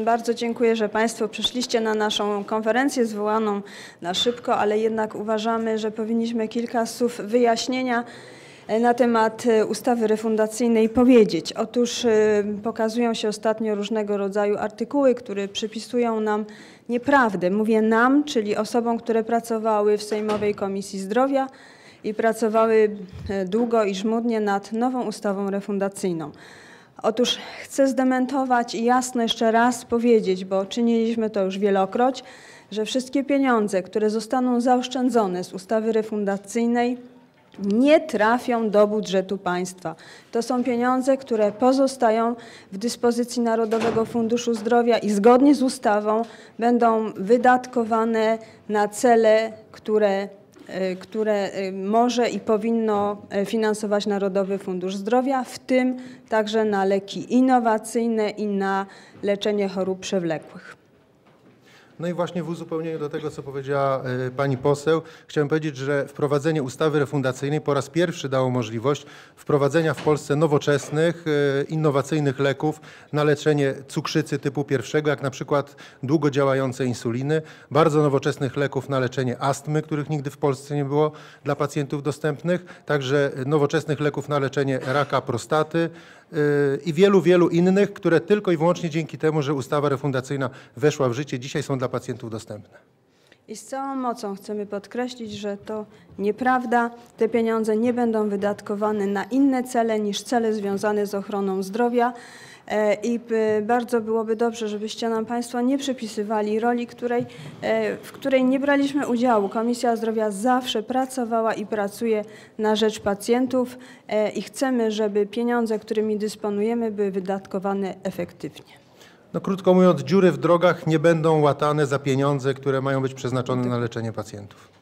Bardzo dziękuję, że Państwo przyszliście na naszą konferencję zwołaną na szybko, ale jednak uważamy, że powinniśmy kilka słów wyjaśnienia e, na temat e, ustawy refundacyjnej powiedzieć. Otóż e, pokazują się ostatnio różnego rodzaju artykuły, które przypisują nam nieprawdę. Mówię nam, czyli osobom, które pracowały w Sejmowej Komisji Zdrowia i pracowały długo i żmudnie nad nową ustawą refundacyjną. Otóż chcę zdementować i jasno jeszcze raz powiedzieć, bo czyniliśmy to już wielokroć, że wszystkie pieniądze, które zostaną zaoszczędzone z ustawy refundacyjnej, nie trafią do budżetu państwa. To są pieniądze, które pozostają w dyspozycji Narodowego Funduszu Zdrowia i zgodnie z ustawą będą wydatkowane na cele, które które y, może i powinno y, finansować Narodowy Fundusz Zdrowia, w tym także na leki innowacyjne i na leczenie chorób przewlekłych. No i właśnie w uzupełnieniu do tego, co powiedziała e, pani poseł, chciałem powiedzieć, że wprowadzenie ustawy refundacyjnej po raz pierwszy dało możliwość wprowadzenia w Polsce nowoczesnych, e, innowacyjnych leków na leczenie cukrzycy typu pierwszego, jak na przykład długo działające insuliny, bardzo nowoczesnych leków na leczenie astmy, których nigdy w Polsce nie było dla pacjentów dostępnych, także nowoczesnych leków na leczenie raka prostaty, i wielu, wielu innych, które tylko i wyłącznie dzięki temu, że ustawa refundacyjna weszła w życie, dzisiaj są dla pacjentów dostępne. I z całą mocą chcemy podkreślić, że to nieprawda. Te pieniądze nie będą wydatkowane na inne cele niż cele związane z ochroną zdrowia. E, I bardzo byłoby dobrze, żebyście nam Państwo nie przypisywali roli, której, e, w której nie braliśmy udziału. Komisja Zdrowia zawsze pracowała i pracuje na rzecz pacjentów e, i chcemy, żeby pieniądze, którymi dysponujemy, były wydatkowane efektywnie. No krótko mówiąc, dziury w drogach nie będą łatane za pieniądze, które mają być przeznaczone na leczenie pacjentów.